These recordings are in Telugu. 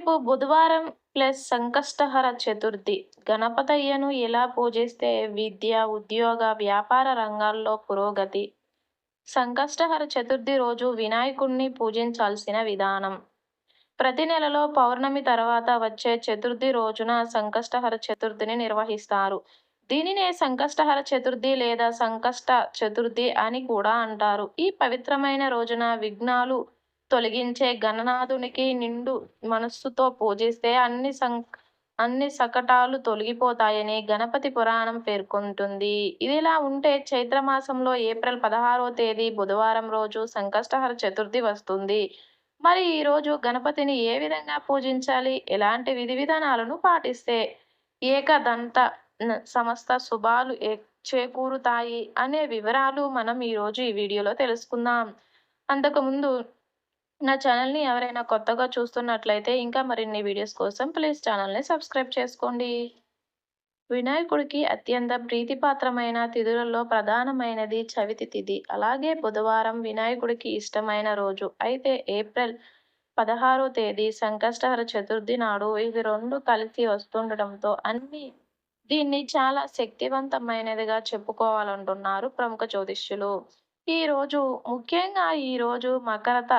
రేపు బుధవారం ప్లస్ సంకష్టహర చతుర్థి. గణపతయ్యను ఎలా పూజిస్తే విద్య ఉద్యోగ వ్యాపార రంగాల్లో పురోగతి? సంకష్టహర చతుర్థి రోజు వినాయకుణ్ణి పూజించాల్సిన విధానం? ప్రతి నెలలో పౌర్ణమి తర్వాత వచ్చే చతుర్థి రోజున సంకష్టహర చతుర్థిని నిర్వహిస్తారు. దీనినే సంకష్టహర చతుర్థి లేదా సంకష్ట చతుర్థి అని కూడా అంటారు. ఈ పవిత్రమైన రోజున విఘ్నాలు తొలగించే గణనాథునికి నిండు మనస్సుతో పూజిస్తే అన్ని సం అన్ని సకటాలు తొలగిపోతాయని గణపతి పురాణం పేర్కొంటుంది. ఇదిలా ఉంటే చైత్రమాసంలో ఏప్రిల్ పదహారో తేదీ బుధవారం రోజు సంకష్టహర చతుర్థి వస్తుంది. మరి ఈరోజు గణపతిని ఏ విధంగా పూజించాలి? ఎలాంటి విధి విధానాలను పాటిస్తే ఏకదంత సమస్త శుభాలు చేకూరుతాయి? అనే వివరాలు మనం ఈరోజు ఈ వీడియోలో తెలుసుకుందాం. అంతకుముందు నా ఛానల్ని ఎవరైనా కొత్తగా చూస్తున్నట్లయితే ఇంకా మరిన్ని వీడియోస్ కోసం ప్లీజ్ ఛానల్ని సబ్స్క్రైబ్ చేసుకోండి. వినాయకుడికి అత్యంత ప్రీతిపాత్రమైన తిథులలో ప్రధానమైనది చవితి తిథి. అలాగే బుధవారం వినాయకుడికి ఇష్టమైన రోజు. అయితే ఏప్రిల్ పదహారో తేదీ సంకష్టహర చతుర్థి నాడు ఇవి రెండు కలిసి వస్తుండటంతో అన్ని దీన్ని చాలా శక్తివంతమైనదిగా చెప్పుకోవాలంటున్నారు ప్రముఖ జ్యోతిష్యులు. ఈరోజు ముఖ్యంగా ఈరోజు మకరత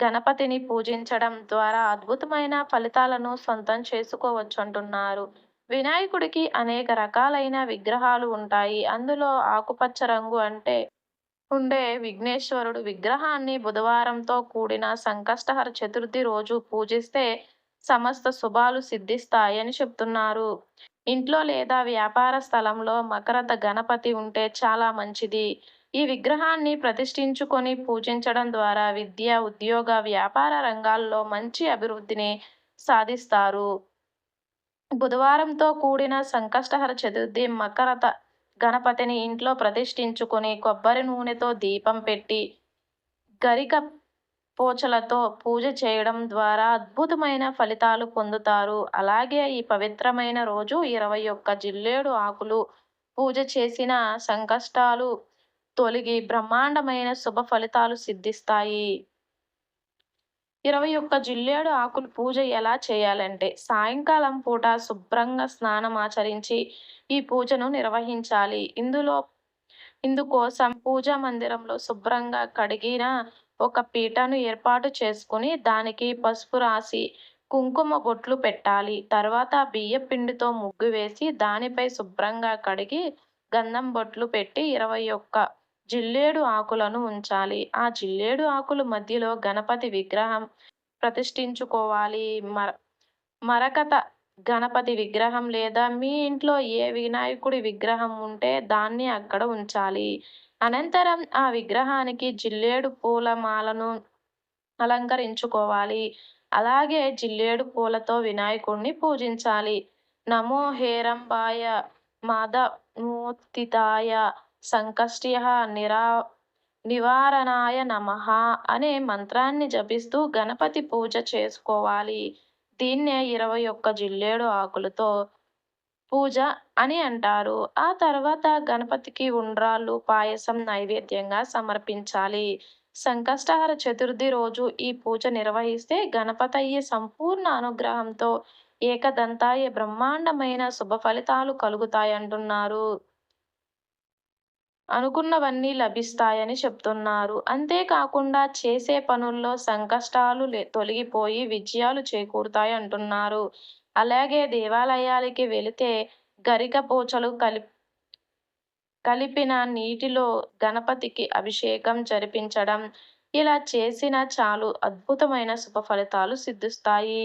గణపతిని పూజించడం ద్వారా అద్భుతమైన ఫలితాలను సొంతం చేసుకోవచ్చు అంటున్నారు వినాయకుడికి అనేక రకాలైన విగ్రహాలు ఉంటాయి. అందులో ఆకుపచ్చ రంగు అంటే ఉండే విఘ్నేశ్వరుడు విగ్రహాన్ని బుధవారంతో కూడిన సంకష్టహర చతుర్థి రోజు పూజిస్తే సమస్త శుభాలు సిద్ధిస్తాయని చెప్తున్నారు. ఇంట్లో లేదా వ్యాపార స్థలంలో మకరత గణపతి ఉంటే చాలా మంచిది. ఈ విగ్రహాన్ని ప్రతిష్ఠించుకొని పూజించడం ద్వారా విద్య ఉద్యోగ వ్యాపార రంగాల్లో మంచి అభివృద్ధిని సాధిస్తారు. బుధవారంతో కూడిన సంకష్టహర చతుర్థి మకరత గణపతిని ఇంట్లో ప్రతిష్ఠించుకొని కొబ్బరి నూనెతో దీపం పెట్టి గరిక పోచలతో పూజ చేయడం ద్వారా అద్భుతమైన ఫలితాలు పొందుతారు. అలాగే ఈ పవిత్రమైన రోజు ఇరవై ఒక్క జిల్లేడు ఆకులు పూజ చేసిన సంకష్టాలు తొలగి బ్రహ్మాండమైన శుభ ఫలితాలు సిద్ధిస్తాయి. ఇరవై ఒక్క జిల్లేడు ఆకులు పూజ ఎలా చేయాలంటే సాయంకాలం పూట శుభ్రంగా స్నానం ఆచరించి ఈ పూజను నిర్వహించాలి. ఇందులో ఇందుకోసం పూజా మందిరంలో శుభ్రంగా కడిగిన ఒక పీటను ఏర్పాటు చేసుకుని దానికి పసుపు రాసి కుంకుమ బొట్లు పెట్టాలి. తర్వాత బియ్య పిండితో ముగ్గు వేసి దానిపై శుభ్రంగా కడిగి గంధం బొట్లు పెట్టి ఇరవై ఒక్క జిల్లేడు ఆకులను ఉంచాలి. ఆ జిల్లేడు ఆకుల మధ్యలో గణపతి విగ్రహం ప్రతిష్ఠించుకోవాలి. మర మరకత గణపతి విగ్రహం లేదా మీ ఇంట్లో ఏ వినాయకుడి విగ్రహం ఉంటే దాన్ని అక్కడ ఉంచాలి. అనంతరం ఆ విగ్రహానికి జిల్లేడు పూల మాలను అలంకరించుకోవాలి. అలాగే జిల్లేడు పూలతో వినాయకుడిని పూజించాలి. నమో హేరంబాయ మాధమూర్తితాయ సంకష్ట్య నిరా నివారణాయ నమ అనే మంత్రాన్ని జపిస్తూ గణపతి పూజ చేసుకోవాలి. దీన్నే ఇరవై ఒక్క జిల్లేడు ఆకులతో పూజ అని అంటారు. ఆ తర్వాత గణపతికి ఉండ్రాళ్ళు పాయసం నైవేద్యంగా సమర్పించాలి. సంకష్టహర చతుర్థి రోజు ఈ పూజ నిర్వహిస్తే గణపతయ్య సంపూర్ణ అనుగ్రహంతో ఏకదంతాయ బ్రహ్మాండమైన శుభ ఫలితాలు కలుగుతాయంటున్నారు. అనుకున్నవన్నీ లభిస్తాయని చెప్తున్నారు. అంతేకాకుండా చేసే పనుల్లో సంకష్టాలు తొలగిపోయి విజయాలు చేకూరుతాయి అంటున్నారు. అలాగే దేవాలయాలకి వెళితే గరిక పూచలు కలిపిన నీటిలో గణపతికి అభిషేకం జరిపించడం ఇలా చేసిన చాలు అద్భుతమైన శుభ ఫలితాలు సిద్ధిస్తాయి.